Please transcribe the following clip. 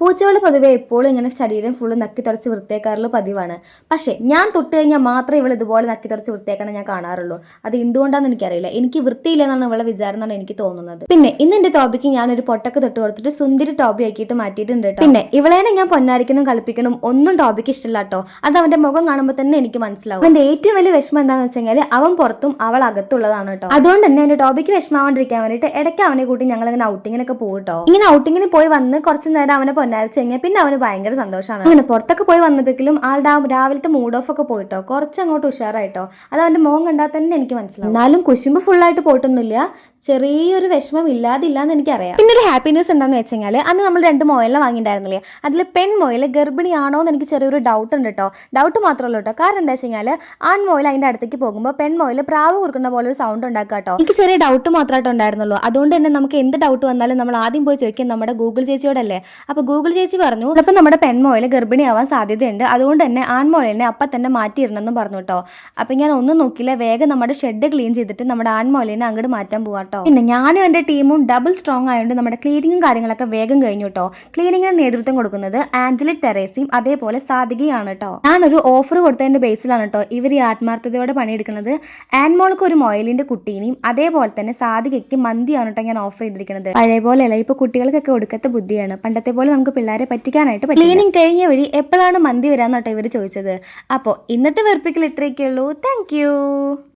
പൂച്ചകൾ പൊതുവെ എപ്പോഴും ഇങ്ങനെ ശരീരം ഫുള്ള് നക്കി തുടച്ച് വൃത്തിയാക്കാറുള്ള പതിവാണ്. പക്ഷേ ഞാൻ തൊട്ട് കഴിഞ്ഞാൽ മാത്രമേ ഇവൾ ഇതുപോലെ നക്കി തുടച്ച് വൃത്തിയാക്കണം ഞാൻ കാണാറുള്ളൂ. അത് എന്തുകൊണ്ടാണെന്ന് എനിക്കറിയില്ല. എനിക്ക് വൃത്തിയില്ല എന്നാണ് ഇവളെ വിചാരം എന്നാണ് എനിക്ക് തോന്നുന്നത്. പിന്നെ ഇന്ന് എന്റെ ടോപ്പിക്ക് ഞാൻ ഒരു പൊട്ടക്ക് തൊട്ട് കൊടുത്തിട്ട് സുന്ദരി ടോപ്പി ആക്കിയിട്ട് മാറ്റിയിട്ടുണ്ട് പിന്നെ ഇവളേനെ ഞാൻ പൊന്നാരിക്കണം കളിപ്പിക്കണം ഒന്നും ടോപ്പിക്ക് ഇഷ്ടമില്ല കേട്ടോ അത് അവന്റെ മുഖം കാണുമ്പോൾ തന്നെ എനിക്ക് മനസ്സിലാവും. അവന്റെ ഏറ്റവും വലിയ വിഷമം എന്താണെന്ന് വെച്ചാൽ അവൻ പുറത്തും അവൾ അകത്തുള്ളതാണ് കേട്ടോ അതുകൊണ്ട് തന്നെ എന്റെ ടോപ്പിക്ക് വിഷമാവാണ്ടിരിക്കാൻ വേണ്ടിയിട്ട് ഇടയ്ക്ക് അവനെ കൂട്ടി ഞങ്ങൾ ഇങ്ങനെ ഔട്ടിങ്ങിനൊക്കെ പോകും കേട്ടോ ഇങ്ങനെ ഔട്ടിങ്ങിന് പോയി വന്ന് കുറച്ച് നേരം അവനെ പൊന്നാരിച്ച് കഴിഞ്ഞാൽ പിന്നെ അവന് ഭയങ്കര സന്തോഷമാണ് അങ്ങനെ പുറത്തൊക്കെ പോയി വന്നപ്പോഴേക്കും ആളുടെ ആ രാവിലത്തെ മൂഡ് ഓഫ് ഒക്കെ പോയിട്ടോ? കുറച്ച് അങ്ങോട്ട് ഉഷാറായിട്ടോ? അത് അവന്റെ മോൻ കണ്ടാൽ തന്നെ എനിക്ക് മനസ്സിലാവും. എന്നാലും കുശുമ്പ് ഫുള്ളായിട്ട് പോയിട്ടൊന്നുമില്ല. ചെറിയൊരു വിഷമം ഇല്ലാതില്ല എന്ന് എനിക്കറിയാം. പിന്നെ ഒരു ഹാപ്പിനെസ് എന്താണെന്ന് വെച്ച് കഴിഞ്ഞാൽ അന്ന് നമ്മൾ രണ്ട് മൊയലിനെ വാങ്ങിയിട്ടുണ്ടായിരുന്നില്ലേ? അതിൽ പെൺ മൊയൽ ഗർഭിണിയാണോ എന്ന് എനിക്ക് ചെറിയൊരു ഡൗട്ട് ഉണ്ട് കേട്ടോ ഡൗട്ട് മാത്രമല്ല കേട്ടോ കാരണം എന്താ വെച്ച് കഴിഞ്ഞാൽ ആൺ മൊയൽ അതിന്റെ അടുത്തേക്ക് പോകുമ്പോൾ പെൺ മൊയൽ പ്രാവ് കുറുക്കുന്ന പോലെ ഒരു സൗണ്ട് ഉണ്ടാക്കുക കേട്ടോ എനിക്ക് ചെറിയ ഡൗട്ട് മാത്രമായിട്ട് ഉണ്ടായിരുന്നുള്ളൂ. അതുകൊണ്ട് തന്നെ നമുക്ക് എന്ത് ഡൗട്ട് വന്നാലും നമ്മൾ ആദ്യം പോയി ചോദിക്കാം നമ്മുടെ ഗൂഗിൾ ചേച്ചിയോടല്ലേ? അപ്പോൾ ഗൂഗിൾ ചേച്ചി പറഞ്ഞു അപ്പം നമ്മുടെ പെൺ മൊയൽ ഗർഭിണിയാവാൻ സാധ്യതയുണ്ട്. അതുകൊണ്ട് തന്നെ ആൺ മൊയലിനെ അപ്പം തന്നെ മാറ്റിയിരുന്നെന്നും പറഞ്ഞു കേട്ടോ അപ്പം ഞാൻ ഒന്നും നോക്കില്ല വേഗം നമ്മുടെ ഷെഡ് ക്ലീൻ ചെയ്തിട്ട് നമ്മുടെ ആൺ മൊയലിനെ അങ്ങോട്ട് മാറ്റാൻ പോവാം കേട്ടോ. പിന്നെ ഞാനും എന്റെ ടീമും ഡബിൾ സ്ട്രോങ് ആയതുകൊണ്ട് നമ്മുടെ ക്ലീനിങ്ങും കാര്യങ്ങളൊക്കെ വേഗം കഴിഞ്ഞു കേട്ടോ ക്ലീനിങ്ങിന് നേതൃത്വം കൊടുക്കുന്നത് ആഞ്ചലിക് തെരേസിയും അതേപോലെ സാധികയാണ് കേട്ടോ ഞാനൊരു ഓഫർ കൊടുത്തതിന്റെ ബേസിലാണ് കേട്ടോ ഇവർ ഈ ആത്മാർത്ഥതയോടെ പണിയെടുക്കുന്നത്. ആൻമോൾക്ക് ഒരു മൊയലിന്റെ കുട്ടീനെയും അതേപോലെ തന്നെ സാധികയ്ക്ക് മന്തിയാണ് കേട്ടോ ഞാൻ ഓഫർ ചെയ്തിരിക്കുന്നത്. പഴയ പോലെയല്ല ഇപ്പോൾ കുട്ടികൾക്കൊക്കെ ഒടുക്കത്തെ ബുദ്ധിയാണ്. പണ്ടത്തെ പോലെ നമുക്ക് പിള്ളേരെ പറ്റിക്കാനായിട്ട് പറ്റും ക്ലീനിങ് കഴിഞ്ഞ വഴി എപ്പോഴാണ് മന്തി വരാന്നോട്ടോ കേട്ടോ ഇവർ ചോദിച്ചത്. അപ്പോ ഇന്നത്തെ വെറുപ്പിക്കൽ ഇത്രയൊക്കെ ഉള്ളൂ. താങ്ക്